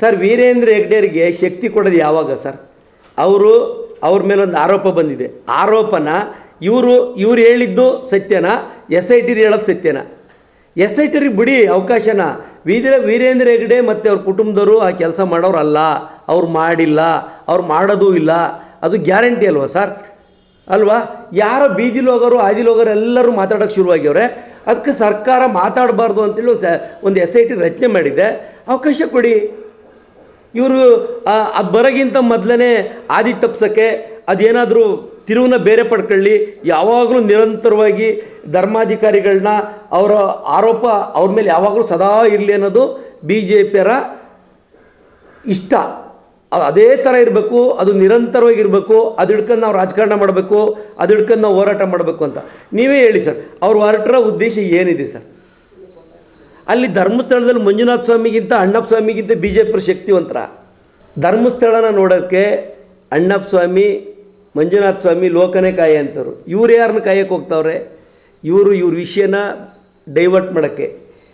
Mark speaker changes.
Speaker 1: Sir, Veerendra ಹೆಗ್ಡೆರಿಗೆ ಶಕ್ತಿ ಕೊಡೋದು ಯಾವಾಗ sir? ಅವರು ಅವ್ರ ಮೇಲೆ ಒಂದು ಆರೋಪ ಬಂದಿದೆ. ಆರೋಪನ ಇವರು, ಇವ್ರು ಹೇಳಿದ್ದು ಸತ್ಯನ ಎಸ್ ಐ ಟಿರು ಹೇಳೋದು ಸತ್ಯನ? ಎಸ್ ಐ ಟಿರಿಗೆ ಬಿಡಿ ಅವಕಾಶನ. ವೀರ, ವೀರೇಂದ್ರ ಹೆಗ್ಡೆ ಮತ್ತು ಅವ್ರ ಕುಟುಂಬದವರು ಆ ಕೆಲಸ ಮಾಡೋರು ಅಲ್ಲ ಅವ್ರು ಮಾಡಿಲ್ಲ. ಅವ್ರು ಮಾಡೋದೂ ಇಲ್ಲ. ಅದು ಗ್ಯಾರಂಟಿ ಅಲ್ವಾ ಸರ್? ಅಲ್ವಾ? ಯಾರೋ ಬೀದಿಲಿ ಹೋಗೋರು ಆದಿಲಿ ಹೋಗೋರು ಎಲ್ಲರೂ ಮಾತಾಡೋಕ್ಕೆ ಶುರುವಾಗ್ಯವ್ರೆ ಅದಕ್ಕೆ ಸರ್ಕಾರ ಮಾತಾಡಬಾರ್ದು ಅಂತೇಳಿ ಒಂದು ಒಂದು ಎಸ್ ಐ ಟಿ ರಚನೆ ಮಾಡಿದೆ. ಅವಕಾಶ ಕೊಡಿ. ಇವರು ಅದು ಬರೋಗಿಂತ ಮೊದಲೇ ಆದಿ ತಪ್ಸೋಕ್ಕೆ ಅದೇನಾದರೂ ತಿರುವನ್ನ ಬೇರೆ ಪಡ್ಕೊಳ್ಳಿ, ಯಾವಾಗಲೂ ನಿರಂತರವಾಗಿ ಧರ್ಮಾಧಿಕಾರಿಗಳನ್ನ ಅವರ ಆರೋಪ ಅವ್ರ ಮೇಲೆ ಯಾವಾಗಲೂ ಸದಾ ಇರಲಿ ಅನ್ನೋದು ಬಿ ಜೆ ಪಿಯರ ಇಷ್ಟ ಅದೇ ಥರ ಇರಬೇಕು, ಅದು ನಿರಂತರವಾಗಿರಬೇಕು ಅದು ಹಿಡ್ಕೊಂಡು ನಾವು ರಾಜಕಾರಣ ಮಾಡಬೇಕು, ಅದು ಹಿಡ್ಕೊಂಡು ನಾವು ಹೋರಾಟ ಮಾಡಬೇಕು ಅಂತ. ನೀವೇ ಹೇಳಿ ಸರ್, ಅವ್ರು ಹೊರಟಿರೋ ಉದ್ದೇಶ ಏನಿದೆ ಸರ್? ಅಲ್ಲಿ ಧರ್ಮಸ್ಥಳದಲ್ಲಿ ಮಂಜುನಾಥ ಸ್ವಾಮಿಗಿಂತ ಅಣ್ಣಪ್ಪ ಸ್ವಾಮಿಗಿಂತ ಬಿ ಜೆ ಪಿ ಶಕ್ತಿವಂತರ. ಧರ್ಮಸ್ಥಳನ ನೋಡೋಕ್ಕೆ ಅಣ್ಣಪ್ಪ ಸ್ವಾಮಿ, ಮಂಜುನಾಥ ಸ್ವಾಮಿ ಲೋಕನೇ ಕಾಯ ಅಂತವ್ರು ಇವ್ರು ಯಾರನ್ನ ಕಾಯಕ್ಕೆ ಹೋಗ್ತಾವ್ರೆ? ಇವರು ಇವ್ರ ವಿಷಯನ ಡೈವರ್ಟ್ ಮಾಡೋಕ್ಕೆ.